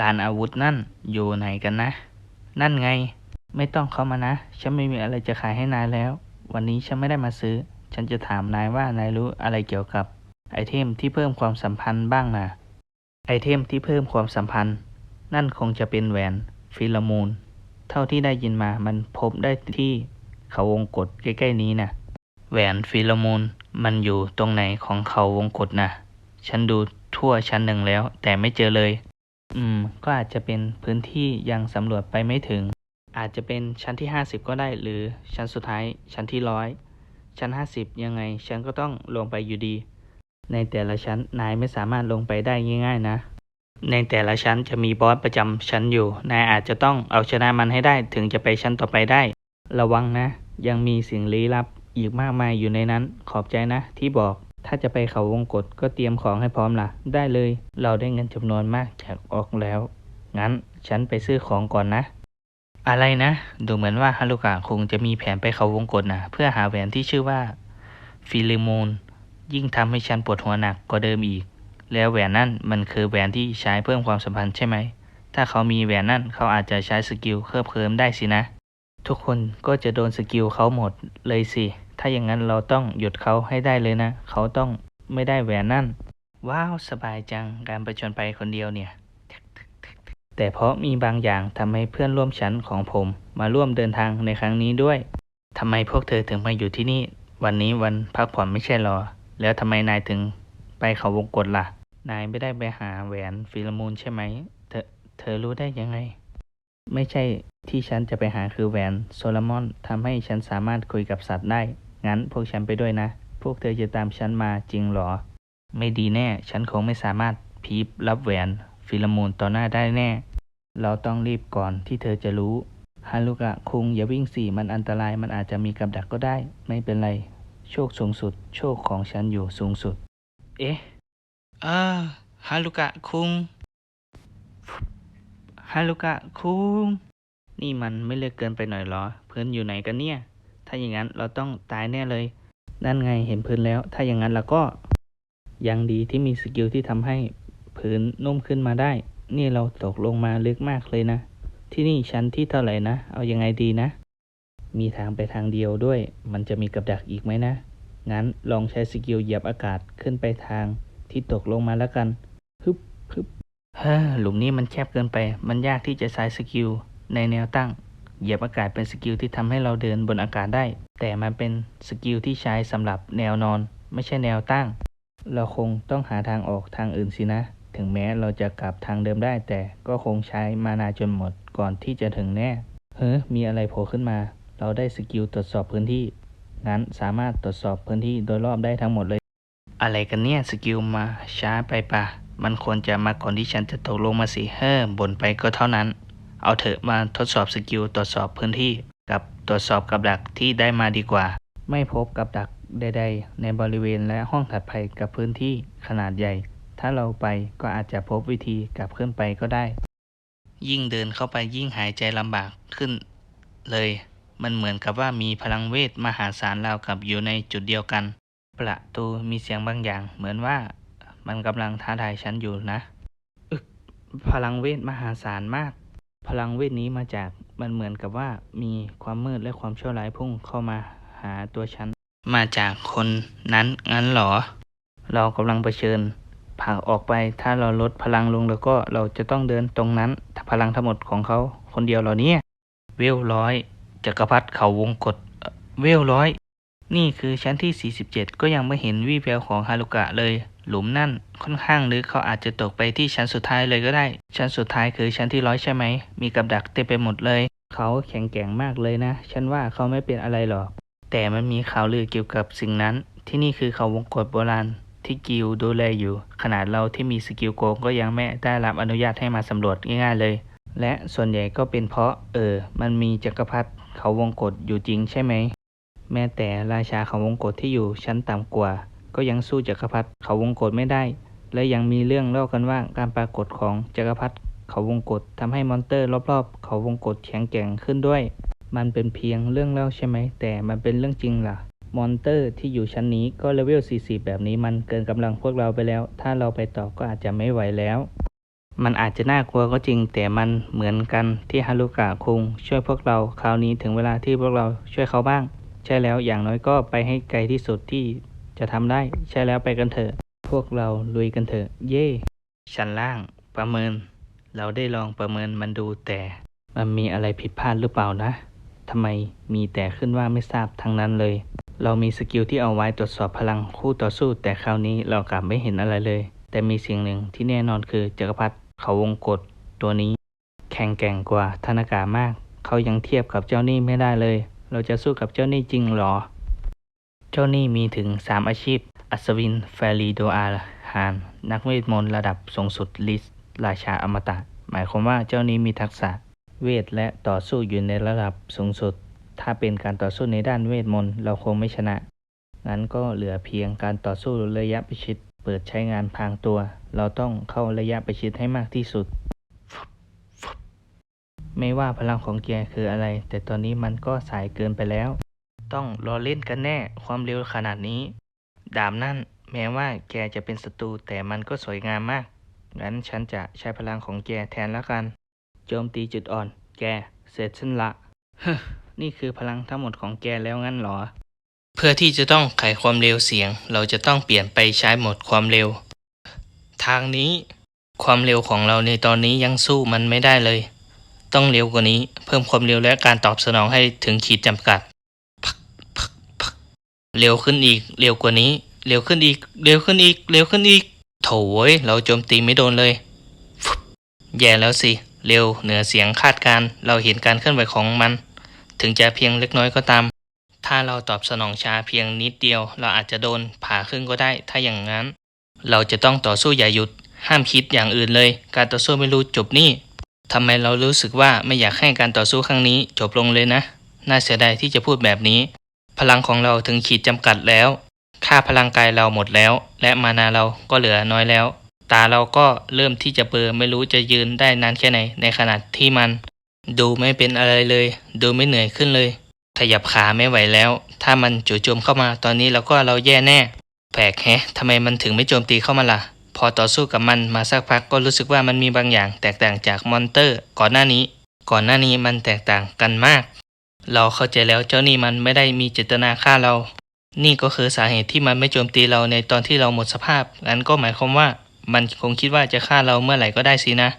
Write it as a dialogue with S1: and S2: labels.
S1: ลานอาวุธนั่นอยู่ไหนกันนะ นั่นไง ไม่ต้องเข้ามานะ ฉันไม่มีอะไรจะขายให้นายแล้ว วันนี้ฉันไม่ได้มาซื้อ ฉันจะถามนายว่านายรู้อะไรเกี่ยวกับ ไอเทมที่เพิ่มความสัมพันธ์บ้างนะไอเทมที่เพิ่มความสัมพันธ์ นั่นคงจะเป็นแหวนฟิโลมูน เท่าที่ได้ยินมามันพบได้ที่เขาวงกฏใกล้ๆนี้นะแหวนฟิโลมูนมันอยู่ตรงไหนของเขาวงกฏนะฉันดูทั่วชั้นหนึ่งแล้ว แต่ไม่เจอเลย อืม ก็อาจจะเป็นพื้นที่ยังสำรวจไปไม่ถึง อาจจะเป็นชั้นที่ 50 ก็ได้ หรือชั้นสุดท้ายชั้นที่ร้อยชั้น 50 ยังไง ฉันก็ต้องลงไปอยู่ดี ในแต่ละชั้นนายไม่สามารถลงไปได้ง่ายๆนะ ในแต่ละชั้นจะมีบอสประจำชั้นอยู่ นายอาจจะต้องเอาชนะมันให้ได้ถึงจะไปชั้นต่อไปได้ ระวังนะ ยังมีสิ่งลี้ลับอีกมากมายอยู่ในนั้น ขอบใจนะที่บอก ถ้าจะไปเขาวงกฏก็เตรียมของให้พร้อมล่ะ ได้เลย เราได้เงินจำนวนมากจากออกแล้ว งั้นฉันไปซื้อของก่อนนะ อะไรนะ ดูเหมือนว่าฮารุกะคงจะมีแผนไปเขาวงกฏนะเพื่อหาแหวนที่ชื่อว่า ฟิลิมูนยิ่งทำให้ฉันปวดหัวหนักกว่าเดิมอีก แล้วแหวนนั่นมันคือแหวนที่ใช้เพิ่มความสัมพันธ์ใช่ไหม ถ้าเขามีแหวนนั่นเขาอาจจะใช้สกิลเพิ่มเพิ่มได้สินะ ทุกคนก็จะโดนสกิลเขาหมดเลยสิ ถ้าอย่างนั้นเราต้องหยุดเขาให้ได้เลยนะ เขาต้องไม่ได้แหวนนั่น ว้าวสบายจังการประชนไปคนเดียวเนี่ย แต่เพราะมีบางอย่างทำให้เพื่อนร่วมชั้นของผมมาร่วมเดินทางในครั้งนี้ด้วยทำไมพวกเธอถึงมาอยู่ที่นี่ วันนี้วันพักผ่อนไม่ใช่หรอ แล้วทำไมนายถึงไปเขาวงกฏล่ะ นายไม่ได้ไปหาแหวนฟิลมูนใช่ไหม เธอเธอรู้ได้ยังไง ไม่ใช่ที่ฉันจะไปหาคือแหวนโซโลมอนทำให้ฉันสามารถคุยกับสัตว์ได้ งั้นพวกฉันไปด้วยนะ พวกเธอจะตามฉันมาจริงหรอ ไม่ดีแน่ ฉันคงไม่สามารถพีบรับแหวนฟิลโมนต่อหน้าได้แน่ เราต้องรีบก่อนที่เธอจะรู้ ฮารุกะคุงอย่าวิ่งสิมันอันตรายมันอาจจะมีกับดักก็ได้ ไม่เป็นไร โชคสูงสุด โชคของฉันอยู่สูงสุด เอ๊ะอ่าฮารุกะคุง ฮารุกะคุง นี่มันไม่เลือกเกินไปหน่อยหรอ เพื้นอยู่ไหนกันเนี่ย ถ้าอย่างนั้นเราต้องตายแน่เลย นั่นไงเห็นพื้นแล้ว ถ้าอย่างนั้นเราก็ยังดีที่มีสกิลที่ทำให้พื้นนุ่มขึ้นมาได้ นี่เราตกลงมาลึกมากเลยนะ ที่นี่ชั้นที่เท่าไหร่นะ เอายังไงดีนะ มีทางไปทางเดียวด้วย มันจะมีกับดักอีกไหมนะ งั้นลองใช้สกิลเหยียบอากาศขึ้นไปทางที่ตกลงมาแล้วกันฮึบฮึบเฮ้อหลุมนี้มันแคบเกินไป มันยากที่จะใช้สกิลในแนวตั้ง เหยียบอากาศเป็นสกิลที่ทำให้เราเดินบนอากาศได้ แต่มันเป็นสกิลที่ใช้สำหรับแนวนอน ไม่ใช่แนวตั้ง เราคงต้องหาทางออกทางอื่นสินะ ถึงแม้เราจะกลับทางเดิมได้ แต่ก็คงใช้มานาจนหมดก่อนที่จะถึงแน่ เฮ้ยมีอะไรโผล่ขึ้นมา เราได้สกิลตรวจสอบพื้นที่ งั้นสามารถตรวจสอบพื้นที่โดยรอบได้ทั้งหมดเลย อะไรกันเนี่ยสกิลมาช้าไปปะมันควรจะมาก่อนที่ฉันจะตกลงมาสิเฮ้อบ่นไปก็เท่านั้น เอาเถอะมาทดสอบสกิลตรวจสอบพื้นที่กับตรวจสอบกับดักที่ได้มาดีกว่า ไม่พบกับดักใด ๆ ในบริเวณและห้องถัดไปกับพื้นที่ขนาดใหญ่ ถ้าเราไปก็อาจจะพบวิธีกลับขึ้นไปก็ได้ ยิ่งเดินเข้าไปยิ่งหายใจลำบากขึ้น เลย มันเหมือนกับว่ามีพลังเวทมหาศาลราวกับอยู่ในจุดเดียวกัน ประตูมีเสียงบางอย่าง เหมือนว่ามันกำลังท้าทายฉันอยู่นะ อึกพลังเวทมหาศาลมาก พลังเวทนี้มาจากมันเหมือนกับว่ามีความมืดและความชั่วร้ายพุ่งเข้ามาหาตัวฉัน มาจากคนนั้นงั้นหรอ เรากำลังเผชิญผักออกไปถ้าเราลดพลังลงแล้วก็เราจะต้องเดินตรงนั้นถ้าพลังทั้งหมดของเขาคนเดียวเหรอเนี่ยเวลร้อยจักรพรรดิเขาวงกฏเอ่อเวลร้อย นี่คือชั้นที่ 47 ก็ยังไม่เห็นวี่แววของฮารุกะเลย หลุมนั่นค่อนข้างลึกเขาอาจจะตกไปที่ชั้นสุดท้ายเลยก็ได้ ชั้นสุดท้ายคือชั้นที่ร้อยใช่ไหม มีกับดักเต็มไปหมดเลย เขาแข็งแกร่งมากเลยนะ ฉันว่าเขาไม่เป็นอะไรหรอก แต่มันมีข่าวลือเกี่ยวกับสิ่งนั้น ที่นี่คือเขาวงกฏโบราณที่กิลดูแลอยู่ ขนาดเราที่มีสกิลโกงก็ยังไม่ได้รับอนุญาตให้มาสำรวจง่ายๆเลย และส่วนใหญ่ก็เป็นเพราะ เออ มันมีจักรพรรดิเขาวงกฏอยู่จริงใช่ไหม แม้แต่ราชาเขาวงกฏที่อยู่ชั้นต่ำกว่า ก็ยังสู้จักรพรรดิเขาวงกฏไม่ได้ และยังมีเรื่องเล่ากันว่าการปรากฏของจักรพรรดิเขาวงกฏทำให้มอนเตอร์รอบๆ เขาวงกฏแข็งแกร่งขึ้นด้วย มันเป็นเพียงเรื่องเล่าใช่ไหม แต่มันเป็นเรื่องจริงล่ะ มอนเตอร์ที่อยู่ชั้นนี้ก็เลเวล 40 แบบนี้มันเกินกำลังพวกเราไปแล้ว ถ้าเราไปต่อก็อาจจะไม่ไหวแล้ว มันอาจจะน่ากลัวก็จริง แต่มันเหมือนกันที่ฮารุกะคุงช่วยพวกเราคราวนี้ถึงเวลาที่พวกเราช่วยเขาบ้าง ใช่แล้วอย่างน้อยก็ไปให้ไกลที่สุดที่ จะทำได้ใช่แล้วไปกันเถอะ พวกเราลุยกันเถอะ เย่ชั้นล่างประเมิน เราได้ลองประเมินมันดูแต่มันมีอะไรผิดพลาดหรือเปล่านะทำไมมีแต่ขึ้นว่าไม่ทราบทั้งนั้นเลย เรามีสกิลที่เอาไว้ตรวจสอบพลังคู่ต่อสู้ แต่คราวนี้เรากลับไม่เห็นอะไรเลย แต่มีสิ่งหนึ่งที่แน่นอนคือจักรพรรดิเขาวงกฏตัวนี้ แข็งแกร่งกว่าธนากามาก เขายังเทียบกับเจ้าหนี้ไม่ได้เลย เราจะสู้กับเจ้าหนี้จริงหรอ เจ้านี้มีถึง 3 อาชีพ อัศวิน แฟรีโดอาฮาน นักเวทมนต์ระดับสูงสุดลิสราชาอมตะ หมายความว่าเจ้านี้มีทักษะ เวทและต่อสู้อยู่ในระดับสูงสุด ถ้าเป็นการต่อสู้ในด้านเวทมนต์เราคงไม่ชนะ งั้นก็เหลือเพียงการต่อสู้ระยะประชิด เปิดใช้งานพางตัว เราต้องเข้าระยะประชิดให้มากที่สุด ไม่ว่าพลังของแกคืออะไร แต่ตอนนี้มันก็สายเกินไปแล้ว ต้องรอเล่นกันแน่ความเร็วขนาดนี้ ดาบนั่นแม้ว่าแกจะเป็นศัตรูแต่มันก็สวยงามมาก งั้นฉันจะใช้พลังของแกแทนแล้วกัน โจมตีจุดอ่อน แก เสร็จฉันละฮึนี่คือพลังทั้งหมดของแกแล้วงั้นหรอ เพื่อที่จะต้องไขความเร็วเสียง เราจะต้องเปลี่ยนไปใช้โหมดความเร็ว ทางนี้ ความเร็วของเราในตอนนี้ยังสู้มันไม่ได้เลย ต้องเร็วกว่านี้ เพิ่มความเร็วและการตอบสนองให้ถึงขีดจำกัด เร็วขึ้นอีก เร็วกว่านี้ เร็วขึ้นอีก เร็วขึ้นอีก เร็วขึ้นอีก โถยเราโจมตีไม่โดนเลย แย่แล้วสิ เร็วเหนือเสียงคาดการ เราเห็นการเคลื่อนไหวของมัน ถึงจะเพียงเล็กน้อยก็ตาม ถ้าเราตอบสนองช้าเพียงนิดเดียว เราอาจจะโดนผ่าครึ่งก็ได้ ถ้าอย่างนั้น เราจะต้องต่อสู้อย่าหยุด ห้ามคิดอย่างอื่นเลย การต่อสู้ไม่รู้จบนี่ทำไมเรารู้สึกว่าไม่อยากให้การต่อสู้ครั้งนี้จบลงเลยนะ น่าเสียดายที่จะพูดแบบนี้ พลังของเราถึงขีดจำกัดแล้ว ค่าพลังกายเราหมดแล้ว และมานาเราก็เหลือน้อยแล้ว ตาเราก็เริ่มที่จะเบลอไม่รู้จะยืนได้นานแค่ไหน ในขณะที่มัน ดูไม่เป็นอะไรเลย ดูไม่เหนื่อยขึ้นเลย ขยับขาไม่ไหวแล้ว ถ้ามันจู่โจมเข้ามาตอนนี้เราก็เราแย่แน่ แปลกแฮะทำไมมันถึงไม่โจมตีเข้ามาล่ะ พอต่อสู้กับมันมาสักพักก็รู้สึกว่ามันมีบางอย่าง แตกต่างจากมอนเตอร์ ก่อนหน้านี้ ก่อนหน้านี้มันแตกต่างกันมาก เราเข้าใจแล้วเจ้านี่มันไม่ได้มีเจตนาฆ่าเรา นี่ก็คือสาเหตุที่มันไม่โจมตีเราในตอนที่เราหมดสภาพงั้นก็หมายความว่า มันคงคิดว่าจะฆ่าเราเมื่อไหร่ก็ได้สินะ